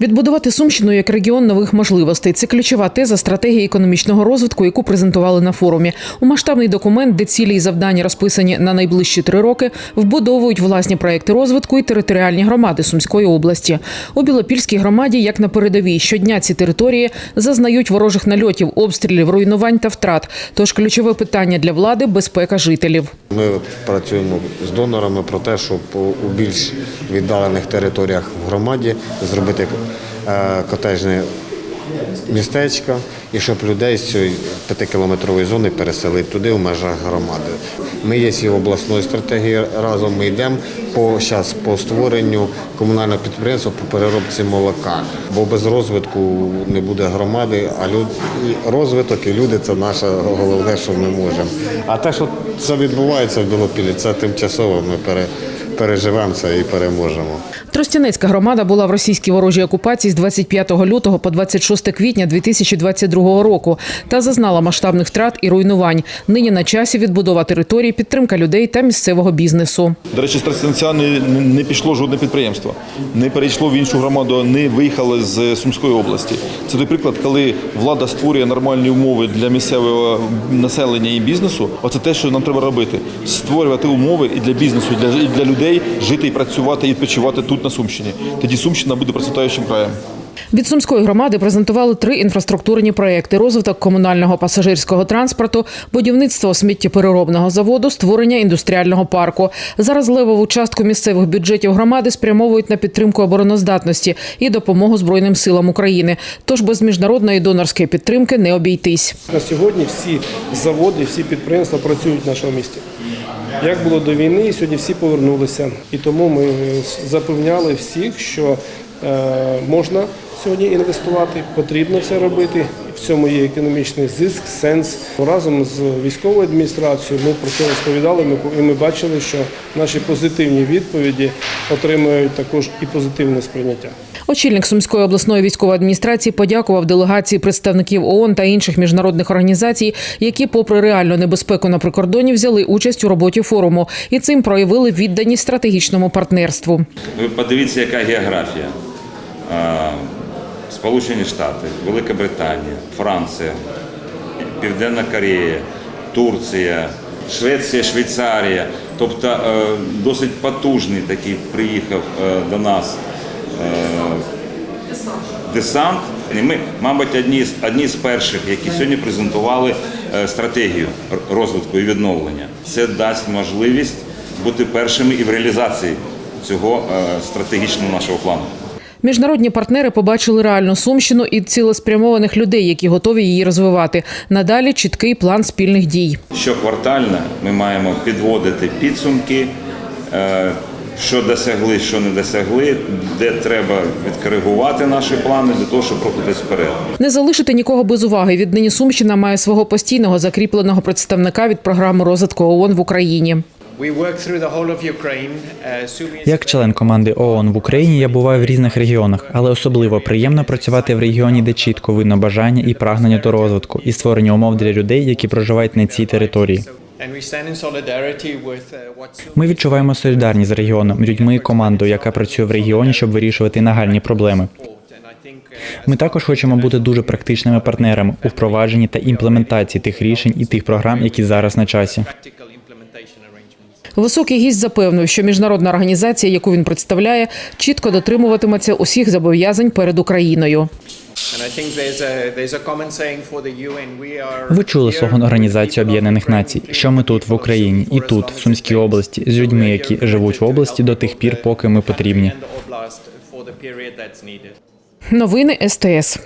Відбудувати Сумщину як регіон нових можливостей це ключова теза стратегії економічного розвитку, яку презентували на форумі. У масштабний документ, де цілі і завдання розписані на найближчі три роки, вбудовують власні проекти розвитку і територіальні громади Сумської області. У Білопільській громаді, як на передовій, щодня ці території зазнають ворожих нальотів, обстрілів, руйнувань та втрат. Тож ключове питання для влади безпека жителів. Ми працюємо з донорами про те, щоб у більш віддалених територіях в громаді зробити котежне містечко і щоб людей з цієї п'ятикілометрової зони переселити туди в межах громади. Ми є і обласною стратегією разом. Ми йдемо по зараз по створенню комунального підприємства по переробці молока. Бо без розвитку не буде громади, а люд... розвиток і люди це наше головне, що ми можемо. А те, що це відбувається в Білопілі, це тимчасово. Ми пере... переживемо це і переможемо. Тростянецька громада була в російській ворожій окупації з 25 лютого по 26 квітня 2022 року та зазнала масштабних втрат і руйнувань. Нині на часі відбудова території, підтримка людей та місцевого бізнесу. До речі, з Тростянця не, не пішло жодне підприємство, не перейшло в іншу громаду, не виїхали з Сумської області. Це той приклад, коли влада створює нормальні умови для місцевого населення і бізнесу. Оце те, що нам треба робити: створювати умови і для бізнесу, і для, і для людей жити і працювати і відпочивати тут на Сумщині. Тоді Сумщина буде процвітаючим краєм. Від сумської громади презентували три інфраструктурні проекти: розвиток комунального пасажирського транспорту, будівництво сміттєпереробного заводу, створення індустріального парку. Зараз левову частку місцевих бюджетів громади спрямовують на підтримку обороноздатності і допомогу Збройним силам України. Тож без міжнародної донорської підтримки не обійтись. На сьогодні всі заводи, всі підприємства працюють в нашому місті. Як було до війни, сьогодні всі повернулися. І тому ми запевняли всіх, що можна сьогодні інвестувати, потрібно це робити. В цьому є економічний зиск, сенс. Разом з військовою адміністрацією ми про це розповідали. Ми і ми бачили, що наші позитивні відповіді отримують також і позитивне сприйняття. Очільник Сумської обласної військової адміністрації подякував делегації представників ООН та інших міжнародних організацій, які, попри реальну небезпеку на прикордоні, взяли участь у роботі форуму і цим проявили відданість стратегічному партнерству. Ви подивіться, яка географія. Сполучені Штати, Велика Британія, Франція, Південна Корея, Турція, Швеція, Швейцарія. Тобто е, досить потужний такий приїхав е, до нас е, десант. І ми, мабуть, одні з одні з перших, які сьогодні презентували стратегію розвитку і відновлення. Це дасть можливість бути першими і в реалізації цього стратегічного нашого плану. Міжнародні партнери побачили реальну сумщину і цілеспрямованих людей, які готові її розвивати. Надалі чіткий план спільних дій. Щоквартально ми маємо підводити підсумки, е, що досягли, що не досягли, де треба відкоригувати наші плани для того, щоб рухатись вперед. Не залишити нікого без уваги. Віднині Сумщина має свого постійного закріпленого представника від програми розвитку ООН в Україні. Uh, Як член команди ООН в Україні я буваю в різних регіонах, але особливо приємно працювати в регіоні, де чітко видно бажання і прагнення до розвитку і створення умов для людей, які проживають на цій території. uh, Ми відчуваємо солідарність з регіоном, людьми і командою, яка працює в регіоні, щоб вирішувати нагальні проблеми. uh, Ми також хочемо бути дуже практичними партнерами у впровадженні та імплементації тих рішень і тих програм, які зараз на часі. Високий гість запевнив, що міжнародна організація, яку він представляє, чітко дотримуватиметься усіх зобов'язань перед Україною. Ви чули слоган Організації Об'єднаних Націй, що ми тут в Україні і тут, в Сумській області, з людьми, які живуть в області до тих пір, поки ми потрібні. Новини СТС.